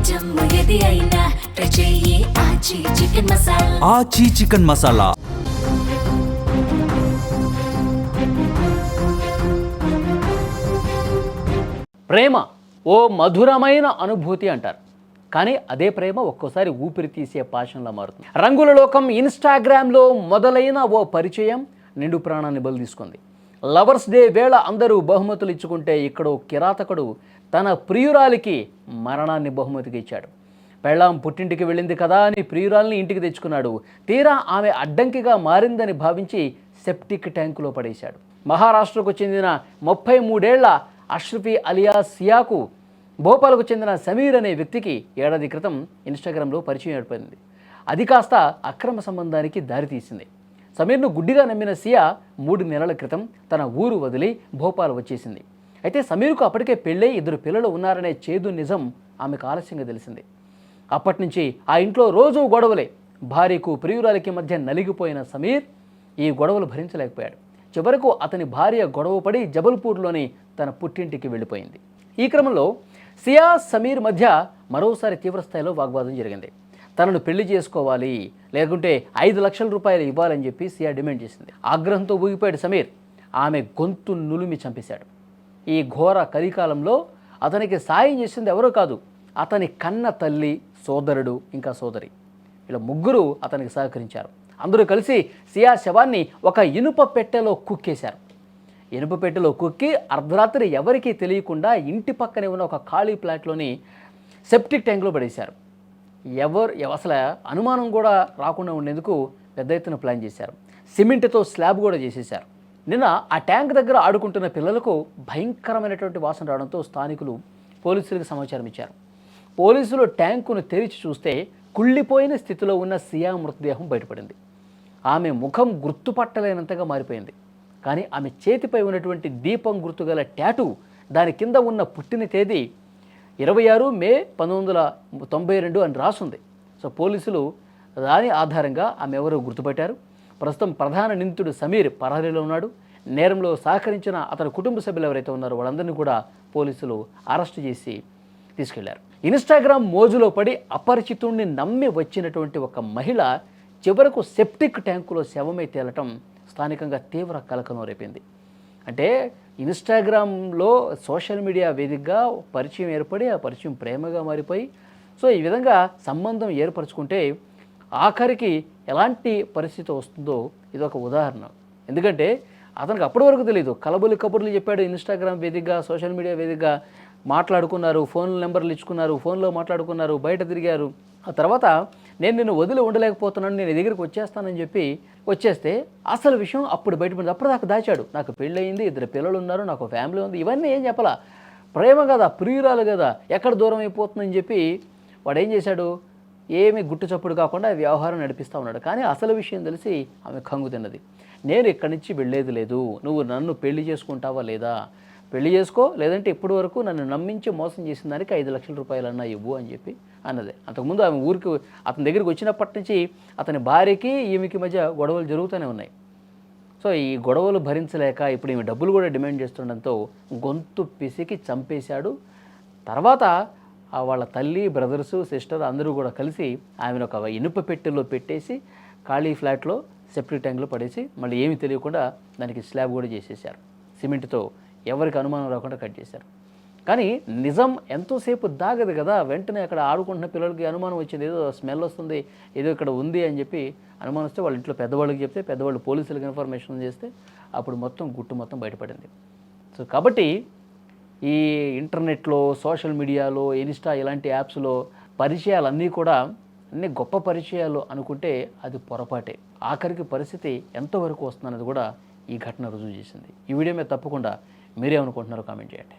ఏది అయినా Aachi chicken masala. Aachi chicken masala. ప్రేమ ఓ మధురమైన అనుభూతి అంటారు. కానీ అదే ప్రేమ ఒక్కోసారి ఊపిరి తీసే పాషంలా మారుతుంది. రంగుల లోకం ఇన్స్టాగ్రామ్లో మొదలైన ఓ పరిచయం నిండు ప్రాణాన్ని బలి తీసుకుంది. లవర్స్ డే వేళ అందరూ బహుమతులు ఇచ్చుకుంటే ఇక్కడ కిరాతకుడు తన ప్రియురాలికి మరణాన్ని బహుమతికి ఇచ్చాడు. పెళ్ళాం పుట్టింటికి వెళ్ళింది కదా అని ప్రియురాల్ని ఇంటికి తెచ్చుకున్నాడు. తీరా ఆమె అడ్డంకిగా మారిందని భావించి సెప్టిక్ ట్యాంకులో పడేశాడు. మహారాష్ట్రకు చెందిన ముప్పై మూడేళ్ళ అష్రఫీ అలియా సియాకు భోపాల్కు చెందిన సమీర్ అనే వ్యక్తికి ఏడాది క్రితం ఇన్స్టాగ్రామ్లో పరిచయం ఏర్పడింది. అది కాస్త అక్రమ సంబంధానికి దారితీసింది. సమీర్ను గుడ్డిగా నమ్మిన సియా మూడు నెలల క్రితం తన ఊరు వదిలి భోపాల్ వచ్చేసింది. అయితే సమీర్కు అప్పటికే పెళ్ళై ఇద్దరు పిల్లలు ఉన్నారనే చేదు నిజం ఆమెకు ఆలస్యంగా తెలిసింది. అప్పటి నుంచి ఆ ఇంట్లో రోజూ గొడవలే. భార్యకు ప్రియురాలికి మధ్య నలిగిపోయిన సమీర్ ఈ గొడవలు భరించలేకపోయాడు. చివరకు అతని భార్య గొడవపడి జబల్పూర్లోని తన పుట్టింటికి వెళ్ళిపోయింది. ఈ క్రమంలో సియా సమీర్ మధ్య మరోసారి తీవ్రస్థాయిలో వాగ్వాదం జరిగింది. తనను పెళ్ళి చేసుకోవాలి లేకుంటే ఐదు లక్షల రూపాయలు ఇవ్వాలని చెప్పి సియా డిమాండ్ చేసింది. ఆగ్రహంతో ఊగిపోయాడు సమీర్. ఆమె గొంతు నులిమి చంపేశాడు. ఈ ఘోర కలికాలంలో అతనికి సాయం చేసింది ఎవరో కాదు అతని కన్న తల్లి సోదరుడు ఇంకా సోదరి. ఇలా ముగ్గురు అతనికి సహకరించారు. అందరూ కలిసి సియా శవాన్ని ఒక ఇనుప పెట్టెలో కుక్కేశారు. ఇనుప పెట్టెలో కుక్కి అర్ధరాత్రి ఎవరికీ తెలియకుండా ఇంటి పక్కనే ఉన్న ఒక ఖాళీ ప్లాట్లోని సెప్టిక్ ట్యాంక్లో పడేశారు. ఎవరు ఎవ- అసలు అనుమానం కూడా రాకుండా ఉండేందుకు పెద్ద ఎత్తున ప్లాన్ చేశారు. సిమెంట్తో స్లాబ్ కూడా చేసేశారు. నిన్న ఆ ట్యాంక్ దగ్గర ఆడుకుంటున్న పిల్లలకు భయంకరమైనటువంటి వాసన రావడంతో స్థానికులు పోలీసులకు సమాచారం ఇచ్చారు. పోలీసులు ట్యాంకును తెరిచి చూస్తే కుళ్ళిపోయిన స్థితిలో ఉన్న సియా మృతదేహం బయటపడింది. ఆమె ముఖం గుర్తుపట్టలేనంతగా మారిపోయింది. కానీ ఆమె చేతిపై ఉన్నటువంటి దీపం గుర్తుగల ట్యాటూ దాని కింద ఉన్న పుట్టిన తేదీ ఇరవై ఆరు మే పంతొమ్మిది వందల తొంభై రెండు అని రాసుంది. సో పోలీసులు దాని ఆధారంగా ఆమె ఎవరో గుర్తుపట్టారు. ప్రస్తుతం ప్రధాన నిందితుడు సమీర్ పరారీలో ఉన్నాడు. నేరంలో సహకరించిన అతని కుటుంబ సభ్యులు ఎవరైతే ఉన్నారో వాళ్ళందరినీ కూడా పోలీసులు అరెస్ట్ చేసి తీసుకెళ్ళారు. ఇన్స్టాగ్రామ్ మోజులో పడి అపరిచితుణ్ణి నమ్మి వచ్చినటువంటి ఒక మహిళ చివరకు సెప్టిక్ ట్యాంకులో శవమై తేలటం స్థానికంగా తీవ్ర కలకలం రేపింది. అంటే ఇన్స్టాగ్రామ్లో సోషల్ మీడియా వేదికగా పరిచయం ఏర్పడి ఆ పరిచయం ప్రేమగా మారిపోయి సో ఈ విధంగా సంబంధం ఏర్పరచుకుంటే ఆఖరికి ఎలాంటి పరిస్థితి వస్తుందో ఇది ఒక ఉదాహరణ. ఎందుకంటే అతనికి అప్పటి వరకు తెలియదు కలబులి కబుర్లు చెప్పాడు ఇన్స్టాగ్రామ్ వేదికగా సోషల్ మీడియా వేదికగా. మాట్లాడుకున్నారు ఫోన్ నెంబర్లు ఇచ్చుకున్నారు ఫోన్లో మాట్లాడుకున్నారు బయట తిరిగారు. ఆ తర్వాత నేను నిన్ను వదిలి ఉండలేకపోతున్నాను నేను దగ్గరికి వచ్చేస్తానని చెప్పి వచ్చేస్తే అసలు విషయం అప్పుడు బయటపడింది అప్పుడు నాకు దాచాడు. నాకు పెళ్ళయింది ఇద్దరు పిల్లలు ఉన్నారు నాకు ఫ్యామిలీ ఉంది. ఇవన్నీ ఏం చెప్పాలా? ప్రేమ కదా ప్రియురాలు కదా ఎక్కడ దూరం అయిపోతుందని చెప్పి వాడు ఏం చేశాడు? ఏమి గుట్టు చప్పుడు కాకుండా వ్యవహారం నడిపిస్తూ ఉన్నాడు. కానీ అసలు విషయం తెలిసి ఆమె కంగు తిన్నది. నేను ఇక్కడి నుంచి వెళ్ళేది లేదు. నువ్వు నన్ను పెళ్ళి చేసుకుంటావా లేదా? పెళ్ళి చేసుకో లేదంటే ఇప్పటి వరకు నన్ను నమ్మించి మోసం చేసిన దానికి ఐదు లక్షల రూపాయలన్నా ఇవ్వు అని చెప్పి అన్నది. అంతకుముందు ఆమె ఊరికి అతని దగ్గరికి వచ్చినప్పటి నుంచి అతని భార్యకి ఈమెకి మధ్య గొడవలు జరుగుతూనే ఉన్నాయి. సో ఈ గొడవలు భరించలేక ఇప్పుడు ఈమె డబ్బులు కూడా డిమాండ్ చేస్తుండడంతో గొంతు పిసికి చంపేశాడు. తర్వాత వాళ్ళ తల్లి బ్రదర్సు సిస్టర్ అందరూ కూడా కలిసి ఆమెను ఒక ఇనుప పెట్టెలో పెట్టేసి ఖాళీ ఫ్లాట్లో సెప్టిక్ ట్యాంక్లో పడేసి మళ్ళీ ఏమీ తెలియకుండా దానికి స్లాబ్ కూడా చేసేసారు సిమెంట్తో ఎవరికి అనుమానం రాకుండా కట్ చేశారు. కానీ నిజం ఎంతోసేపు దాగదు కదా వెంటనే అక్కడ ఆడుకుంటున్న పిల్లలకి అనుమానం వచ్చింది ఏదో స్మెల్ వస్తుంది ఏదో ఇక్కడ ఉంది అని చెప్పి అనుమానిస్తే వాళ్ళ ఇంట్లో పెద్దవాళ్ళకి చెప్తే పెద్దవాళ్ళు పోలీసులకు ఇన్ఫర్మేషన్ చేస్తే అప్పుడు మొత్తం గుట్టు మొత్తం బయటపడింది. సో కాబట్టి ఈ ఇంటర్నెట్లో సోషల్ మీడియాలో ఇన్స్టా ఇలాంటి యాప్స్లో పరిచయాలన్నీ కూడా అన్ని గొప్ప పరిచయాలు అనుకుంటే అది పొరపాటే. ఆఖరికి పరిస్థితి ఎంతవరకు వస్తుందన్నది కూడా ఈ ఘటన రుజువు చేసింది. ఈ వీడియో మీద తప్పకుండా మీరేమనుకుంటున్నారో కామెంట్ చేయండి.